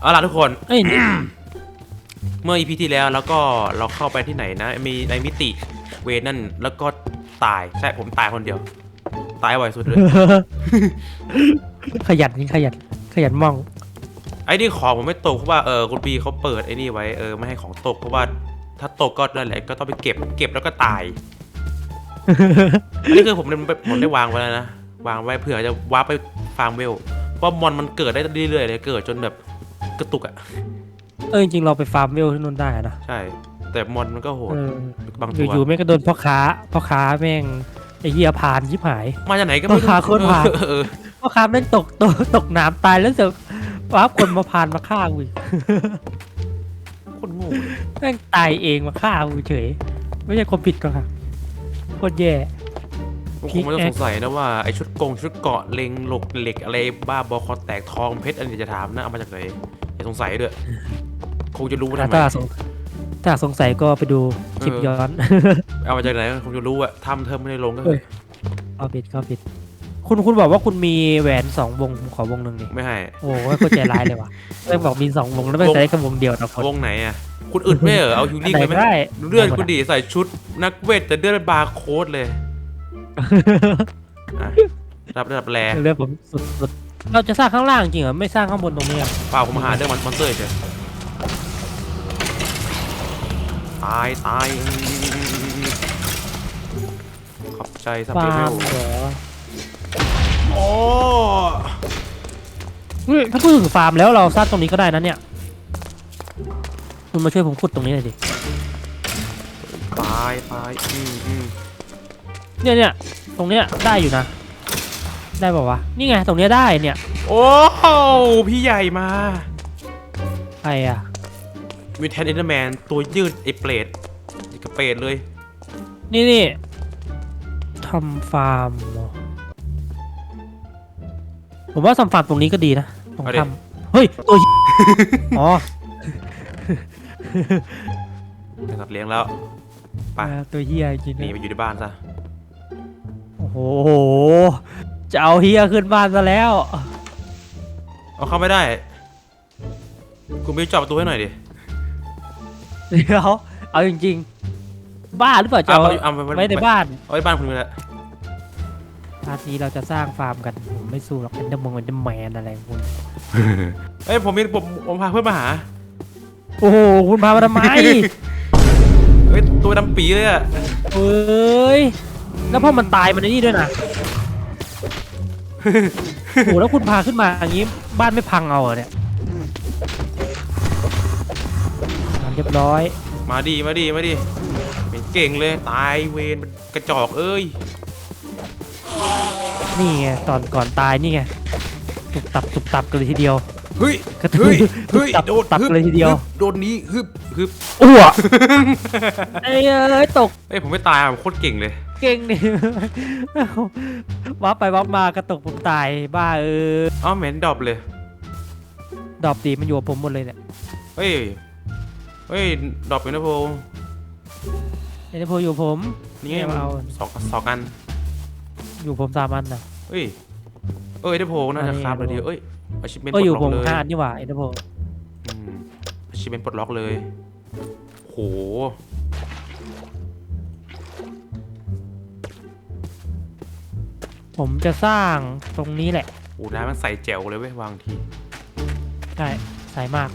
เอาล่ะทุกคน เอ้ยนี่เมื่อ EP ที่แล้วแล้วก็เราเข้าไปที่ไหนนะ มีในมิติเวรนั่นแล้วก็ตายใช่ผมตายคนเดียว ตายบ่อยสุดเลย ขยันนี่ขยันขยันมอง ไอ้นี่ของผมไม่ตกเพราะว่าเออคุณปีเขาเปิดไอ้นี่ไว้เออไม่ให้ของตกเพราะว่าถ้าตกก็นั่นแหละก็ต้องไปเก็บ เก็บแล้วก็ตายอันนี้คือผมได้ผมได้วางไว้แล้วนะวางไว้เผื่อจะวาร์ปไปฟาร์มเวลเพราะมอนมันเกิดได้เรื่อยๆเลยเกิดจนแบบ กระตุกอะ เออจริงๆเราไปฟาร์มเวลที่นู่นได้นะใช่ แต่มอนมันก็โหด เออบางตัวอยู่ๆแม่งก็โดนพ่อค้าพ่อค้าแม่งไอ้เหี้ยพานยิบหาย มาจากไหนก็ไม่ราคาโคตรผ่านเออเออพ่อค้าแม่งตกตกตกน้ำตายแล้วเสือกว้าคนมาพานมาฆ่ากูอีกคนโง่เลยแม่งตายเองมาฆ่ากูเฉย ไม่ใช่คนผิดก็ค่ะโคตรแย่บางคนมันจะสงสัยนะว่าไอชุดกงชุดเกราะเล็งหลกเหล็กอะไรบ้าบอคอแตกทองเพชรอันนี้จะถามนะเอามาจากไหนอย่า สงสัยด้วยคงจะรู้ว่าทำไม ถ้าสงถ้าสงสัยก็ไปดูคลิปเออ ย้อน เอามาจากไหนคงจะรู้อะทำเธอไม่ได้ลงก็เอ้ยเข้าผิดเข้าผิด คุณคุณบอกว่าคุณมีแหวนสองวงผมขอวงหนึ่งดิไม่ให้ โอ้โหโคตรใจร้ายเลยว่ะเรื่องบอกมีสองวงแล้วไม่ใช้แค่วงเดียวนะคนวงไหนอะคุณอึดไม่เหรอเอาฮิวลิ่งไหนไปไหมได้เลือดคุณดีใส่ชุดนักเวทแต่เลือดบาร์โค้ดเลยอะรับระดับแร เรื่องผมสุดสุด เราจะสร้างข้างล่างจริงเหรอไม่สร้างข้างบนตรงนี้อะเปล่าผมหาเรื่องมันมอนเตอร์เฉยตายตายขอบใจสับฟาเลเวร์มลเหรอโอ้เฮ้ยถ้าพูดถึงฟาร์มแล้วเราสร้างตรงนี้ก็ได้นะเนี่ยคุณมาช่วยผมขุดตรงนี้หน่อยดิตายตายอืมอืมเนี่ยเนี่ยตรงเนี้ยได้อยู่นะ ได้ป่าวะ นี่ไงตรงเนี้ยได้เนี่ยโอ้พี่ใหญ่มาใครอะวิทแทนเอเดอร์แมนตัวยืดไอ้เปรตไอ้กระเปรตเลย นี่นี่ทำฟาร์มเหรอผมว่าทำฟาร์มตรงนี้ก็ดีนะตรงเอาดิ ทำเฮ้ยตัว อ๋อเป็นสัตว์เลี้ยงแล้ว ไปอ่าตัวเฮียจริงหนีๆไปอยู่ในบ้านซะ โอ้โห จะเอาเฮียขึ้นบ้านซะแล้ว เอาเข้าไม่ได้ คุณไปจอบประตูให้หน่อยดิเดี๋ยวเอาจริง ๆ บ้าหรือเปล่าจะเอาเอาไปเอาไปไว้ในบ้านเอาไว้บ้านคุณไปแล้วพาร์ทนี้เราจะสร้างฟาร์มกันผมไม่สู้หรอกเอ็นเดอร์มงเอ็นเดอร์แมนอะไรของคุณเอ้ยผมมีผมผมพาเพื่อนมาหาโอ้โหคุณพามาทำไมเฮ้ยตัวดำปีเลยอะเอ้ยแล้วพอมันตายมันไอ้นี่ด้วยนะ โอ้โหแล้วคุณพาขึ้นมาอย่างนี้บ้านไม่พังเอาเหรอเนี่ยอ่าเรียบร้อย มาดีมาดีมาดีเป็นเก่งเลยตายเวนกระจอกเอ้ยนี่ไงตอนก่อนตายนี่ไงตุบตับตุบตับกันเลยทีเดียว เฮ้ยกระทืบเฮ้ยเฮ้ยตับโดนตับฮึบเลยทีเดียว ฮึบโดนนี้ฮึบฮึบอ้วไอ้เอ้ยตก เอ้ยผมไม่ตายอะผมโคตรเก่งเลย เก่งนี่ วับไปวับมากระตกผมตายบ้าเอออ้าวเหม็นดรอปเลย ดอบตีมันอยู่กับผมหมดเลยเนี่ยเฮ้ย เฮ้ยดรอปอยู่นะโพไอ้เนี่ยพออยู่ผม นี่ไงไม่เอา สองสองอัน อยู่ผมสามอันนะเฮ้ย เอ้ยได้โพน่าจะอันนี้ คราบเลยเดียวเอ้ยอาชีพเป็นก็ปลอดยู่ล็ผอกมเลยห้าอันนี่หว่าไอ้เนี่ยพออืมอาชีพเป็นปลดล็อกเลย โห ผมจะสร้างตรงนี้แหละโหน้ำมันใส่แจ๋วเลยเว้ยวางทีใช่ใส่มาก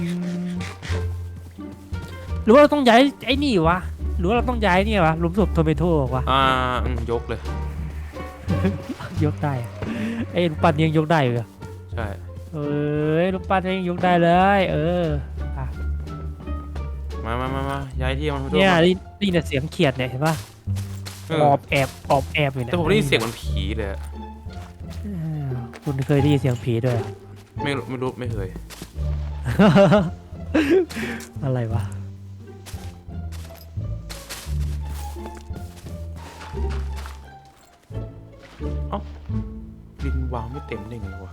อืมหรือว่าเราต้องย้ายไอ้นี่วะ หรือว่าเราต้องย้ายเนี่ยวะหลุมศพโทเมโต้วะ อ่าอืมยกเลย ยกได้อะไอ้ลูกปั้นยังยกได้อยู่เหรอใช่ เอ้ยลูกปั้นยังยกได้เลย เอออะมามามามาย้ายที่มันเนี่ยมาได้ได้ยินแต่เสียงเขียดเนี่ยเห็นปะ เออ ออบแอบออบแอบอยู่เนี่ยแต่ผมได้ยินเสียงเหมันผีเลยอะเออคุณเคยได้ยินเสียงผีด้วยเหรอ ไม่รู้ไม่รู้ไม่เคย อะไรวะดินวางไม่เต็มได้ไงวะ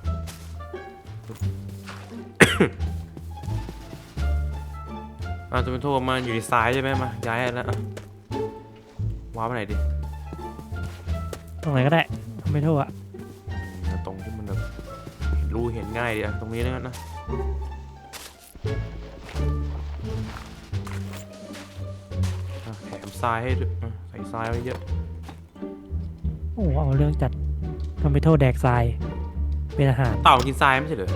อ่าจะเป็นโทรมาอยู่ในซ้ายใช่ไหมมาย้ายแล้วอะว้าวไปไหนดิตรงไหนก็ได้ไม่โทษอะตรงที่มันแบบเห็นรูเห็นง่ายดีอะตรงนี้นะนะอะแถมทรายให้ด้วยอะใส่ทรายไว้เยอะโอ้โหเอาเรื่องจัดทอมเมโทแดกทราย เป็นอาหาร เต่ากินทรายไม่ใช่เหรอ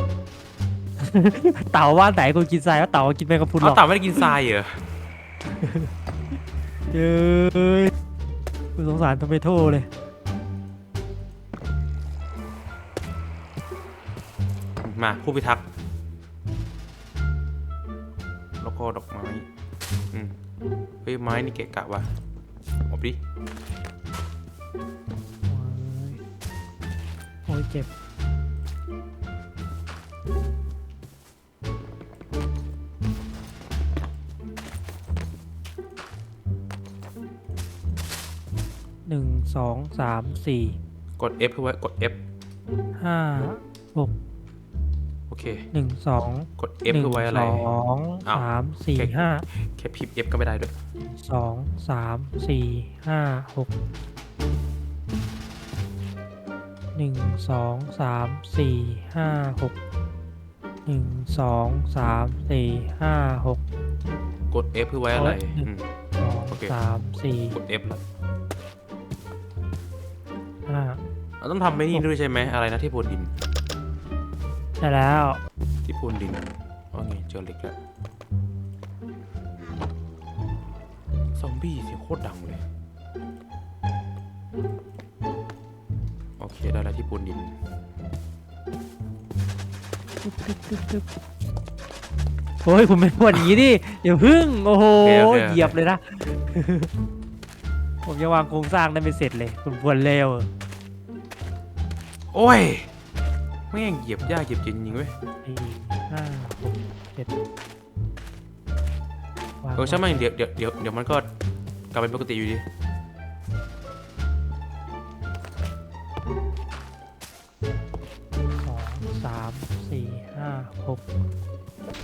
เต่าว่าไหนคนกินทรายว่าเต่ากินแมงกะพรุนหรเอาอกเต่าไม่ได้กินทรายเหรอ เย้ย กูสงสารทอมเมโทเลย มาผู้พิทักษ์แล้วก็ดอกไม้อืมเฮ้ยไม้นี่เกะกะว่ะเอาไปดิโอ้ยเจ็บ สองสามสี่กด F เพื่อไว้กด F ห้าหกโอเค หนึ่งสองกด F เพื่อไว้อะไรหนึ่งสองอ้าว สามสี่โอเคห้าแค่พิมพ์ F ก็ไม่ได้ด้วย สองสามสี่ห้าหกหนึ่งสองสามสี่ห้าหกหนึ่งสองสามสี่ห้าหก กด F เพื่อไว้อะไรโอ๊ย อืม สองโอเค สามสี่กด F แล้วห้า เราต้องทำไม่นี่ด้วยใช่ไหมอะไรนะที่พูนดินได้แล้ว ที่พูนดินโอเคเจอเหล็กแล้วซอมบี้เสียงโคตรดังเลย โอเคได้แล้วที่ปูนดินตึ๊บตึ๊บตึ๊บตึ๊บโอ้ยคุณไม่พูดอย่างนี้ดิอย่าพึ่งโอ้โหโอเคโอเคเหยียบเลยนะ ผมยังวางโครงสร้างได้ไม่เสร็จเลย คุณควรเร็ว โอ้ยแม่งเหยียบยากเหยียบเย็นจริงเว้ยสี่ห้าหกเจ็ดวางเออใช่ไหมงเดี๋ยวเดี๋ยวเดี๋ยวเดี๋ยวมันก็กลับเป็นปกติอยู่ดีสองสามสี่ห้าหก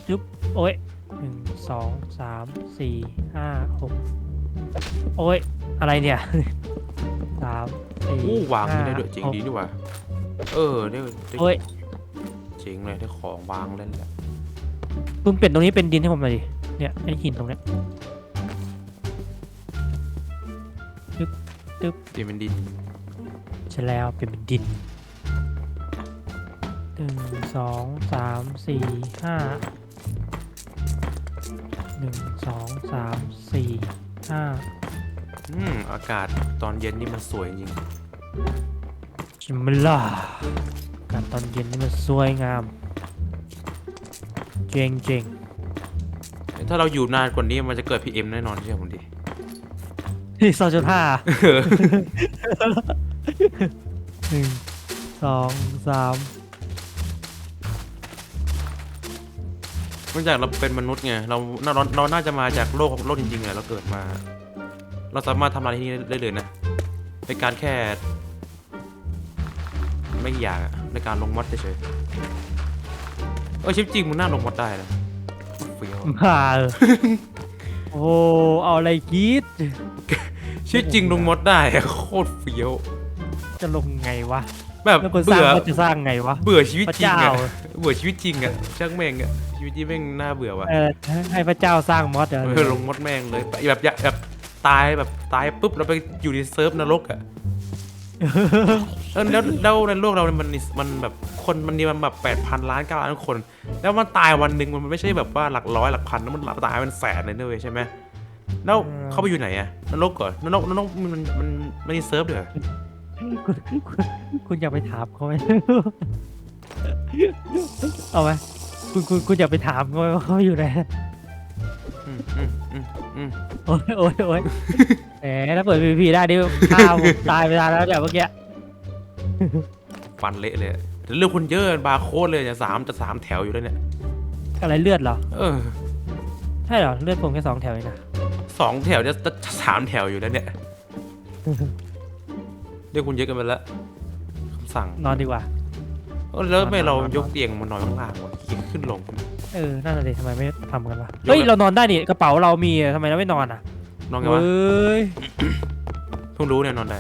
จุ๊บโอ้ยหนึ่งสองสามสี่ห้าหกโอ้ยอะไรเนี่ยสามสี่อู้วางไม่ได้ห้ด้วยจริงหกดีนี่หว่า เออได้ได้โอ้ยเจ๋งเลยได้ของวางเล่นแหละคุณเปลี่ยนตรงนี้เป็นดินให้ผมหน่อยดิ เนี่ยไอหินตรงเนี้ยเดี๋ยวเป็นดินใช่แล้วเปลี่ยนเป็นดินหนึ่งสองสามสี่ห้าหนึ่งสองสามสี่ห้าอืมอากาศตอนเย็นนี่มันสวยจริง ชิมล่าอากาศตอนเย็นนี่มันสวยงาม เจ๋งเจ๋งถ้าเราอยู่นานกว่านี้มันจะเกิด PM แน่นอนใช่ไหมผมดิที่ซอจุดห้าหนึ่งสองสามเนื่องจากเราเป็นมนุษย์ไงเราเราเราเราน่าจะมาจากโลกโลกจริงๆไงเราเกิดมา เราสามารถทำอะไรที่นี่ได้เลยนะในการแค่ ไม่กี่อย่างอะในการลงมอดเฉยๆเออชีวิตจริงมันน่าลงมอดได้นะเฟี้ยวมาเออโอ้โหเอาอะไรคิดชีวิตจริงลงมอดได้อะโคตรเฟี้ยวจะลงไงวะแบบแล้วคนสร้างเบื่อก็จะสร้างไงวะเบื่อชีวิตพระจริงเจ้าอะเบื่อชีวิตจริงอะช่างแม่งอะชีวิตจริงแม่งน่าเบื่อว่ะเออให้พระเจ้าสร้างมอสเดี๋ยวเออลงมดแม่งเลยแบบแบบแบบตายแบบตายปุ๊บเราไปอยู่ในเซิร์ฟนรกอะ เออแล้วแล้วในโลกเราเนี่ยมันมันแบบคนมันนี่มันแบบแปดพันล้านเก้าล้านคน แล้วมันตายวันหนึ่งมันไม่ใช่แบบว่าหลักร้อยหลักพันแล้วมันตายเป็นแสนเลยนะเว้ยใช่ไหมแล้วเขาไปอยู่ไหนอะนรกก่อนนรกนรกมันมันมันมันมีเซิร์ฟเดือคุณคุณคุณอยากไปถามเขาไหมเอาไหมคุณคุณคุณอยากไปถามเขาไหมว่าเขาอยู่ไหนอืมอืมอืม อืม โอ้ยโอ้ยโอ้ยแหมถ้าเปิดพีพีได้ดิข้าวผมตายไปนานแล้วเดี๋ยวเมื่อกี้ ฟันเละเลยอะแต่เรื่องคนเยอะบาร์โค้ดเลยเนี่ยสามจะสามแถวอยู่แล้วเนี่ย อะไรเลือดเหรอ เออใช่เหรอ เลือดผมแค่สองแถวเองนะสองแถวจะจะจะสามแถวอยู่แล้วเนี่ยเรื่องคุณเยอะกันไปแล้วคำสั่งนอนดีกว่า เออแล้วทำไม่นอนเรานอนยกเตียงมานอนข้างล่างวะขี้เกียจขึ้นลง เออนั่นแหละดิทำไมไม่ทำกันวะยกเฮ้ยแล้วเรานอนได้นี่กระเป๋าเรามีอะทำไมเราไม่นอนอะนอนไงเฮวะ้ยเพิ่งรู้เนี่ยนอนได้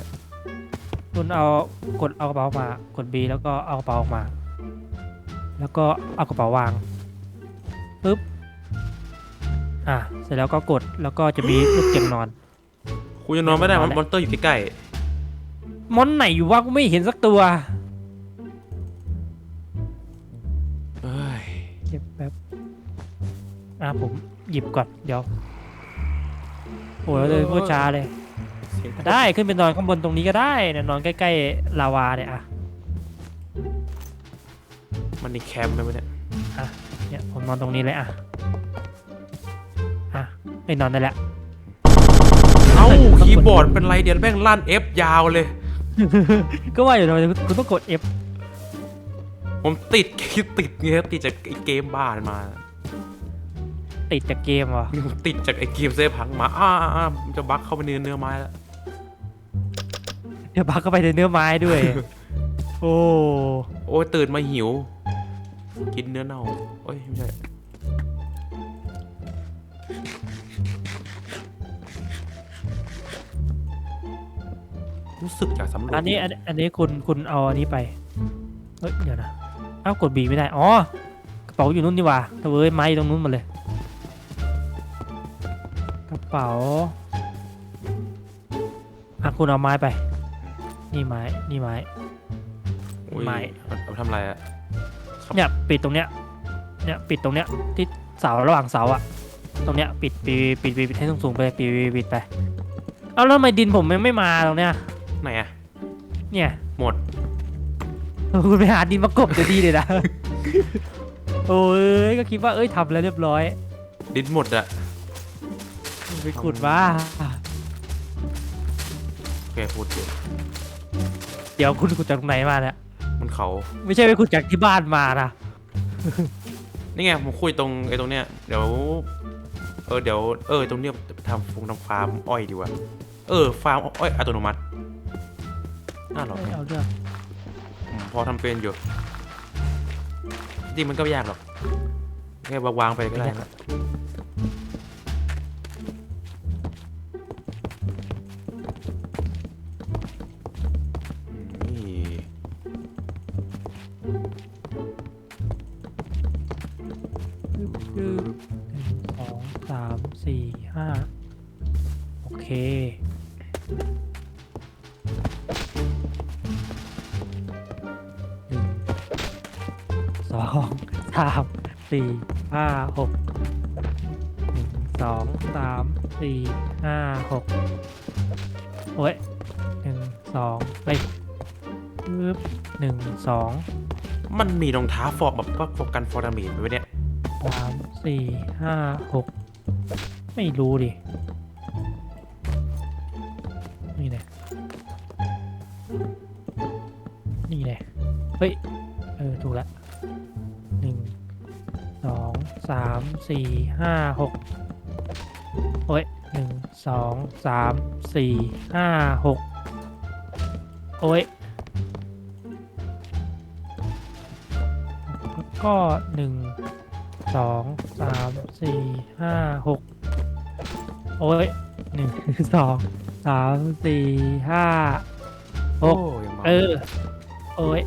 คุณเอากดเอากระเป๋าออกมากด B แล้วก็เอากระเป๋าออกมา แล้วก็เอากระเป๋าวางปึ๊บอะเสร็จแล้วก็กดแล้วก็จะมีลูกเตียงนอนกูยังนอนไม่ได้นมัอนนแล้วมอนเตอร์อยู่ใกล้มอนไหนอยู่วะกูไม่เห็นสักตัวๆเอ้ยเก็บแป๊บ อะผมหยิบก่อนเดี๋ยวโอ้ยเลยพูดช้าเลย เสียงได้ขึ้นไปนอนข้างบนตรงนี้ก็ได้เนี่ยนอนใกล้ๆลาวาเนี่ยอะมันในแคมป์ไหมวะเนี่ยเนี่ยผมนอนตรงนี้เลยอะอะไปนอนได้แล้ว เอ้าเฮ้ยต้องกดคีย์บอร์ดเป็นไรเดี๋ยวแม่งลั่น F ยาวเลย ก็ว่าอยู่ทำไมคุณต้องกด F ผมติดติดเงี้ยติดจากไอ้เกมบ้านมา ติดจากเกมเหรอติดจากไอ้เกมเซฟพังมาอ้าอ้าอ้ามันจะบั๊กเข้าไปในเนื้อไม้แล้วเดี๋ยวบักเข้าไปในเนื้อไม้ด้วย โอ้โอ้ยตื่นมาหิว กินเนื้อเน่าโอ้ยไม่ใช่รู้สึกอยากสำรวจอันนี้อันอันนี้คุณคุณเอาอันนี้ไปเฮ้ยเดี๋ยวนะเอ้ากดบีไม่ได้อ๋อกระเป๋าอยู่นู่นนี่หว่าแต่เว้ยไม้อยู่ตรงนู้นหมดเลยกระ เป๋าอะคุณเอาไม้ไป นี่ไม้ นี่ไม้โอ้ยไม่มันเอาทำอะไรอะเนี่ยปิดตรงเนี้ย เนี่ยปิดตรงเนี้ยที่เสาระหว่างเสาอะตรงเนี้ยปิดปิดปิดปิดปิดให้สูงๆไปปิดปิดปิดไปเอาแล้วทำไมดินผมยังไม่มาตรงเนี้ย ไหนอะเนี่ยหมด คุณไปหาดินมากบจะดีเลยนะ โอ้ยก็คิดว่าเอ้ยทำแล้วเรียบร้อย ดินหมดอะ ไปขุดว่าโอเคพูดเยอะเดี๋ยวคุณขุดจากตรงไหนมาเนี่ย มันเขา ไม่ใช่ไปขุดจากที่บ้านมานะ นี่ไงผมคุยตรงไอ้ตรงเนี้ยเดี๋ยว เออเดี๋ยวเออตรงเนี้ยทำฟงทำฟาร์มอ้อยดีกว่า เออฟาร์มอ้อยอัตโนมัติน่าหรอกไม่เอาเรื่องผมพอทำเป็นอยู่จริงมันก็ไม่ยากหรอกแค่วางๆไปก็ได้นะ สี่ห้าหกหนึ่งสองสามสี่ห้าหกโอ้ยหนึ่งสองไปปึ๊บหนึ่งสองมันมีรองเท้าฟอร์มแบบว่าฟอร์กันฟอร์ดามีนไหมเนี่ยสามสี่ห้าหกไม่รู้ดิ สี่ห้าหกโอ้ยหนึ่งสองสามสี่ห้าหกโอ้ยแล้วก็หนึ่งสองสามสี่ห้าหกโอ้ยหนึ่งสองสามสี่ห้าหกโอ้ยังมาเออ โอ้ย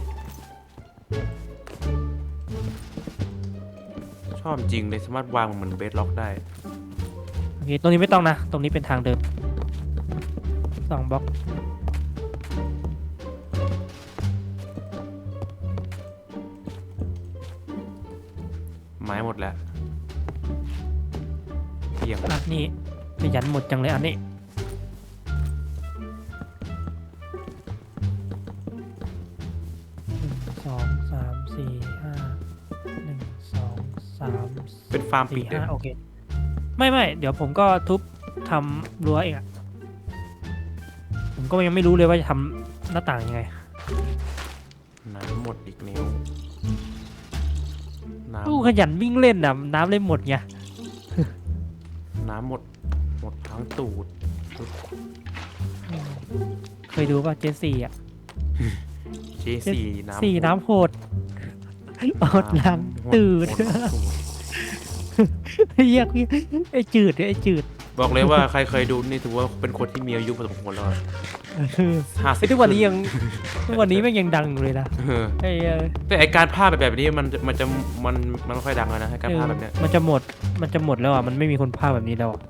อบจริงเลยสามารถวางเหมือนเบสล็อกได้ โอเคตรงนี้ไม่ต้องนะ ตรงนี้เป็นทางเดินสองบล็อก ไม้หมดแล้วเพียง อะนี่ขยันหมดจังเลยอันนี้ ฟาร์มปิสี่ดเลยห้าโอเค ไม่ไม่เดี๋ยวผมก็ทุบทำรั้วเองอะผมก็ยังไม่รู้เลยว่าจะทำหน้าต่างยังไง น้ำหมดอีกนิ้วน้กูขยันวิ่งเล่นน่ะน้ำเล่นหมดไงำน้ำหมด หมดทั้งตูด เคยดูป่ะเจสี่อะเจสี่น้ำสี่น้ำโหดโหดล้างตืดหมดทั้งตูด เรียกพี่ไอ้จืดเนี่ยไอ้จืดบอกเลยว่าใครเคยดูนี่ถือว่าเป็นคนที่มีอายุพอสมควรแล้วอะอหาไอ้ทุกวันนี้ยังทุกวันนี้แม่งยังดังอยู่เลยนะเออไอ้เออแต่ไอการภาพแบบนี้มันมันจะมันมันไม่ค่อยดังแล้วนะไอ้การภาพแบบเนี้ยมันจะหมดมันจะหมดแล้วอะมันไม่มีคนภาคแบบนี้แล้วอะ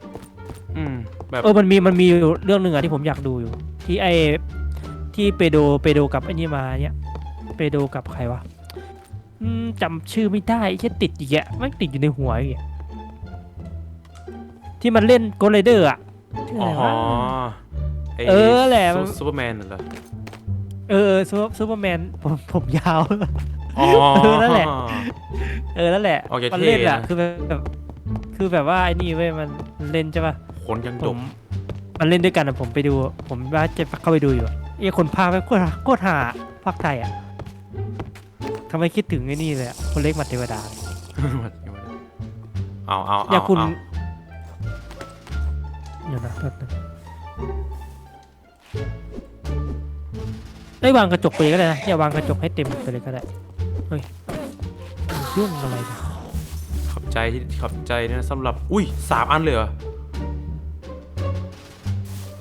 อืมแบบเออมันมีมันมีอยู่เรื่องหนึ่งอะที่ผมอยากดูอยู่ ที่ไอที่เปโดเปโดกับไอ้นี่มาเนี่ยเปโดกับใครวะอืมจำชื่อไม่ได้แค่ติดอีกแยะไม่งติดอยู่ในหัวอีกอะ ที่มันเล่นโกลเดอร์อะชื่ออ๋อะไรอวะไอ้เออแหละมัน ซูซูเปอร์แมนเหรอเออซูเปอร์ซูเปอร์แมนผมผมยาว อ๋อ เออนั่นแหละ เออนั่นแหละโอเคมันเล่นอะเท่นะ คือแบบคือแบบว่าไอ้นี่เว้ยมันมันเล่นใช่ป่ะขนยังผดมกมันเล่นด้วยกันอะผมไปดู ผมว่าจะเข้าไปดูอยู่อะไอ้คนภาคแม่งโคตรโคตรหาภาคไทยอะทำไมคิดถึงไอ้นี่เลยอะคนเล็กหมัดเทวดาเอาเอาอเอายากคุณเอา เดี๋ยวนะแป๊บนึงได้ยวางกระจกไปเลยก็ได้นะอย่าวางกระจกให้เต็มไปเลยก็ได้เฮ้ยเรื่องอะไรเนี่ยขอบใจที่ขอบใจนะสำหรับ อุ้ยสามอันเลยเหรอ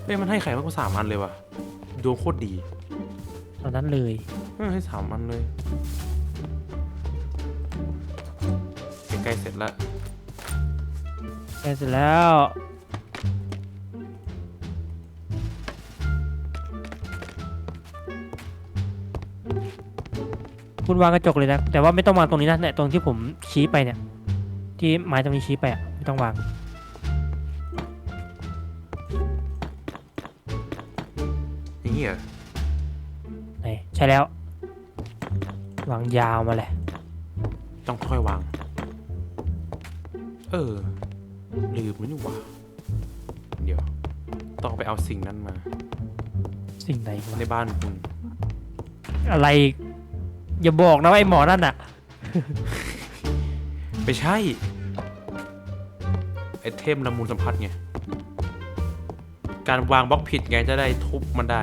เฮ้ยมันให้ไข่มากกว่าสามอันเลยวะดวงโคตรดีตอนนั้นเลยเออให้สามอันเลยใกล้ๆเสร็จแล้วแค่เสร็จแล้ว คุณวางกระจกเลยนะ แต่ว่าไม่ต้องวางตรงนี้นะเนี่ยตรงที่ผมชี้ไปเนี่ย ที่ไม้ตรงนี้ชี้ไปอะไม่ต้องวาง อย่างนี้เหรอไหนใช่แล้ว วางยาวมาเลยต้องค่อยวาง เออ ลืมแล้วนี่หว่าเดี๋ยว ต้องไปเอาสิ่งนั้นมา สิ่งไหนวะในบ้านคุณอะไร อีกอย่าบอกนะว่าไอ้หมอนั่นอะไม่ใช่ไอเทมละมุนสัมผัสไง การวางบล็อกผิดไงจะได้ทุบมันได้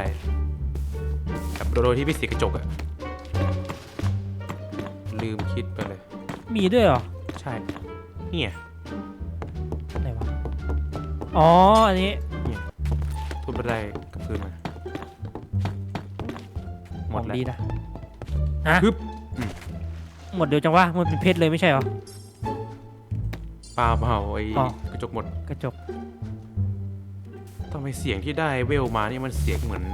แบบโดยที่ไม่เสียกระจกอะลืมคิดไปเลย มีด้วยเหรอ ใช่ เนี่ยไหนวะ อ๋อ อันนี้ทุบไปได้กับพื้นมาหขมอดงแล้ว ดีนะ ฮะฮึบหมดเดียวจังวะมันเป็นเพชรเลยไม่ใช่เหรอเปล่าเปล่าไอ้อ๋อ กระจกหมดกระจกทำไมเสียงที่ได้เวลมานี่มันเสียงเหมือน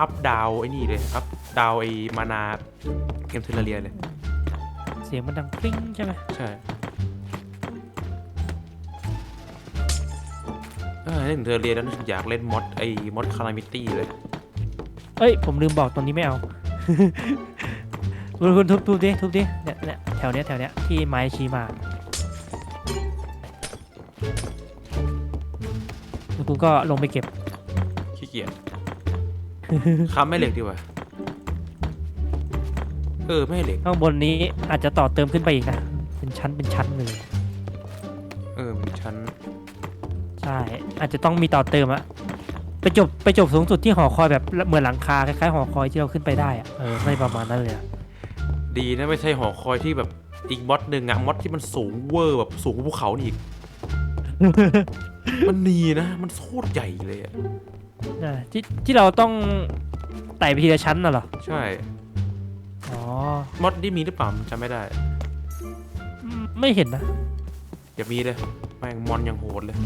อัพดาวไอ้นี่เลยอัพดาวไอ้มานาเกมเทเลเรียเลย เสียงมันดังกริ้งใช่ไหมใช่เออเล่นเทเลเรียแล้วนึกอยากเล่นมอดไอ้มอดคารามิตี้เลย เอ้ยผมลืมบอกตรงนี้ไม่เอา คุณคุณทุบทุบดิทุบดิเนี่ยเนี่ยแถวเนี้ยแถวเนี้ยที่ไม้ชี้มาแล้วคุณก็ลงไปเก็บ ขี้เกียจ ค้ำไม่เหล็กดีกว่า เออไม่ให้เหล็ก ข้างบนนี้อาจจะต่อเติมขึ้นไปอีกนะ เป็นชั้นเป็นชั้นเลย เออมันชั้น ใช่ อาจจะต้องมีต่อเติมอะไปจบไปจบสูงสุดที่หอคอยแบบเหมือนหลังคาคล้ายๆหอคอยที่เราขึ้นไปได้อะเออไม่ประมาณนั้นเลยอะ ดีนะไม่ใช่หอคอยที่แบบอีกมอดหนึ่งอะมอดที่มันสูงเวอร์แบบสูงกว่าภูเขานี่อีก มันนีนะ มันโคตรใหญ่เลยอะอ่าที่ที่เราต้องไต่ไปทีละชั้นน่ะเหรอ ใช่อ๋อมอดที่มีหรือเปล่าจำไม่ได้ อืมไม่เห็นนะ อย่ามีเลยแม่งมอนยังโหดเลย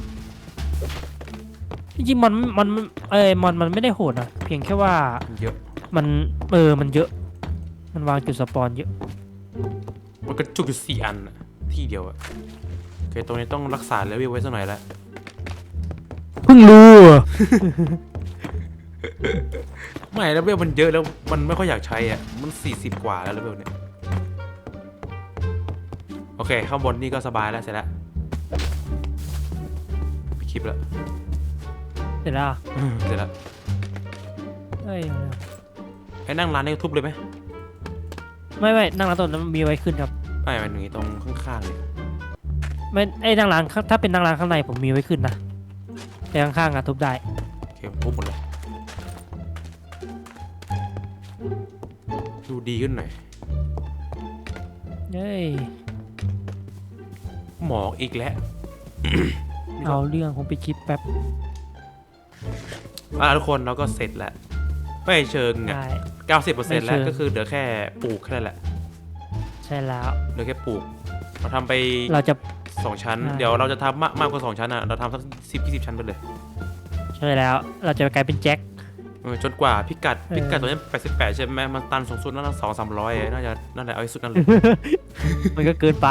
จริงๆมันมันเอ้ยมอนมันไม่ได้โหดนะเพียงแค่ว่ามันเยอะ มันเออมันเยอะ มันวางจุดสปอนเยอะ มันกระจุกอยู่สี่อันอะที่เดียวอะโอเคตรงนี้ต้องรักษาเลเวลไว้สักหน่อยละเพิ่งรู้ไม่เลเวลมันเยอะแล้วมันไม่ค่อยอยากใช้อะมันสี่สิบกว่าแล้วเลเวลเนี่ยโอเคข้างบนนี่ก็สบายแล้วเสร็จแล้วไปคลิปแล้วเสร็จแล้วเสร็จแล้วเอ้ยไอ้นั่งร้านนี้ทุบเลยไหม ไม่ไม่นั่งร้านตรงนั้นมีไว้ขึ้นครับ ไม่มันอย่างงี้ตรงข้างๆเลยไม่ไอ้นั่งร้านข้างถ้าเป็นนั่งร้านข้างในผมมีไว้ขึ้นนะแต่ข้างๆอะทุบได้โอเคผมทุบหมดเลยดูดีขึ้นหน่อยเฮ้ยหมอกอีกแล้ว เอาเรื่องผมไปคิดแป๊บ อะทุกคนเราก็เสร็จแล้ว ไม่เชิงอะได้เก้าสิบเปอร์เซ็นต์ไม่แล้วเชิง ก็คือเหลือแค่ปลูกแค่นั้นแหละใช่แล้ว เหลือแค่ปลูก เราทำไปเราจะ สองชั้น ใช่ เดี๋ยวเราจะทำมากมากกว่าสองชั้นอะ เราทำสักสิบยี่สิบชั้นไปเลยใช่แล้ว เราจะกลายเป็นแจ็ค เออจนกว่าพิกัดเออ พิกัดตัวนี้แปดสิบแปดใช่ไหมมันตันสูงสุดน่าจะสองสามร้อยน่าจะนั่นแหละเอาให้สุดนั่นเลย มันก็เกินไป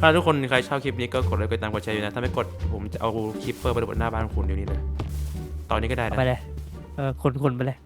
ถ้าทุกคนใครชอบคลิปนี้ก็กดไลค์กดติดตามกดแชร์อยู่นะ ถ้าไม่กดผมจะเอาคลิปเปอร์ไปบนหน้าบ้านคุณเดี๋ยวนี้เลย ตอนนี้ก็ได้เอานะ ไปเลย เออคนคนไปเลย